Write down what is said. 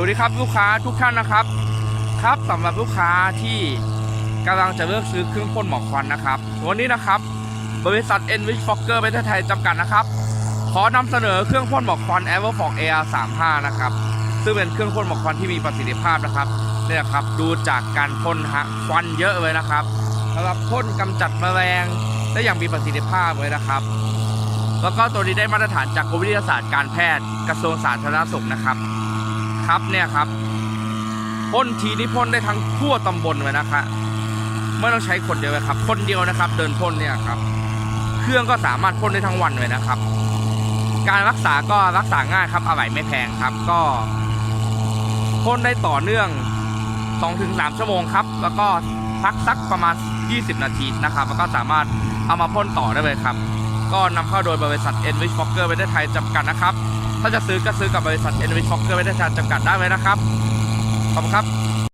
วัสดีครับลูกค้าทุกท่านนะครับ ครับสำหรับลูกค้าที่กำลังจะเลือกซื้อเครื่องพ่นหมอกควันนะครับ วันนี้นะครับ บริษัท Enrich Fokker ประเทศไทยจำกัดนะครับ ขอนำเสนอเครื่องพ่นหมอกควัน Everfog AR35 นะครับ ซึ่งเป็นเครื่องพ่นหมอกควันที่มีประสิทธิภาพนะครับเนี่ยครับดูจากการพ่นฮะควันเยอะเลยนะครับสำหรับพ่นกำจัดแมลงได้อย่างมีประสิทธิภาพเลยนะครับ แล้วก็ตัวนี้ได้มาตรฐานจากกรมวิทยาศาสตร์การแพทย์กระทรวงสาธารณสุขนะครับ ครับเนี่ยครับพ่นทีนี่พ่นได้ทั้งทั่วตำบลเลยนะคะไม่ต้องใช้คนเดียวครับคนเดียวนะครับ เดินพ่นเนี่ยครับ เครื่องก็สามารถพ่นได้ทั้งวันเลยนะครับ การรักษาก็รักษาง่ายครับอะไหล่ไม่แพงครับ ก็พ่นได้ต่อเนื่อง 2-3 ชั่วโมงครับ แล้วก็พักสักประมาณ 20 นาทีนะครับ แล้วก็สามารถเอามาพ่นต่อได้เลยครับ ก็นำเข้าโดยบริษัท Enrich Fokker ประเทศไทยจำกัดนะครับ ถ้าจะซื้อก็ซื้อกับบริษัท Enrich Fokker ประเทศได้จำกัดได้เลยนะครับ ขอบคุณครับ